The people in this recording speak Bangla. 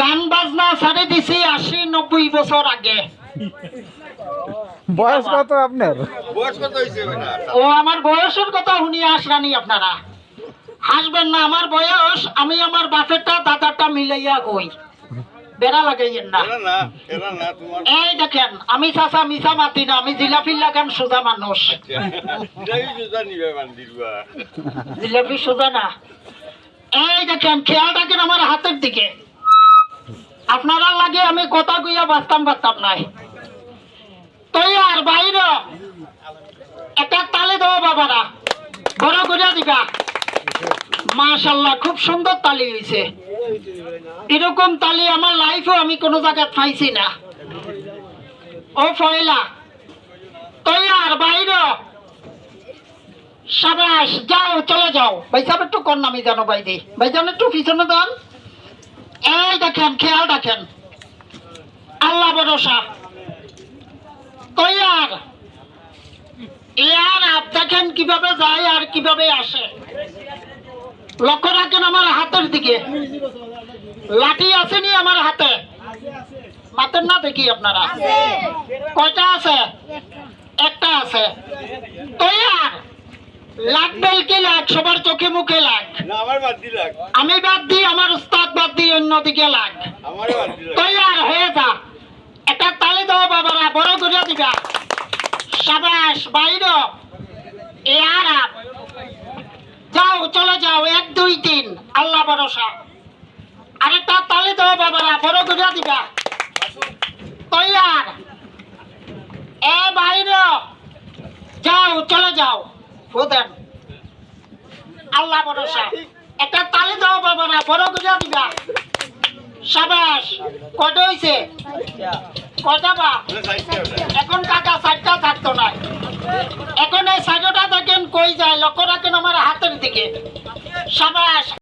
গান বাজনা ছাড়ে দিছি আশি নব্বই বছর আগে। বয়স কত আপনার? বয়স কত হয়েছে ও আমার বয়সের কথা শুনিয়ে আসরানি আপনারা। হাসবেন না আমার বয়স আমি আমার বাপেরটা দাদারটা মিলাইয়া কই বেড়া লাগাইয়েন না। না এরা না তোমার এই দেখেন আমি চাচা মিছা মাতি না আমি জিলাপি লাগান সোজা মানুষ। বান্দিরবা জিলাপি সোজা না। এই দেখেন, খেয়াল রাখেন আমার হাতের দিকে। আপনারা লাগে আমি কথা কইয়া বাঁচতাম বাঁচতাম নাই। তুই আর বাইরে একটা তালে দেবো বাবারা। বড় করে দিবা। মাশাল্লাহ, খুব সুন্দর তালি হয়েছে এরকম তালি আমার লাইফেও আমি কোনো জায়গায় পাইছি না। ও ফয়লা তুই আর বাইরে সাবাস যাও চলে যাও। ভাই সাহেব একটু কর নামি জানো ভাই দি ভাই জান একটু পিছনে দেন এই দেখেন খেয়াল রাখেন। আল্লাহ ভরসা। তৈয়ার ইয়ার আপ দেখেন কীভাবে যায় আর কীভাবে আসে। লক্ষ্য রাখেন আমার হাতের দিকে। লাঠি আসেনি আমার হাতে। মাতের না দেখি আপনারা। কয়টা আছে? একটা আছে। তৈয়ার লাগবেল কি লাগ সবার চোখে মুখে দিলাক আমি বাদ দিই আমার উস্তাদ বাদ দিই অন্যদিকে বাদ তৈয়ার হয়ে যা। একটা তালি দাও বাবারা বড় করে দিবা। সাবাস বাইর এ আরাম যাও চলে যাও এক দুই তিন। আল্লাহ ভরসা। আরেকটা তালি দাও বাবারা বড় করে দিবা। তৈয়ার। এ বাইর যাও চলে যাও। একটা তালি করে দিবা। সাবাস বা? এখন থাকতো না। এখন এই সাইডটা দেখেন কই যায়, লক্ষ্য রাখেন আমার হাতের দিকে। সাবাস।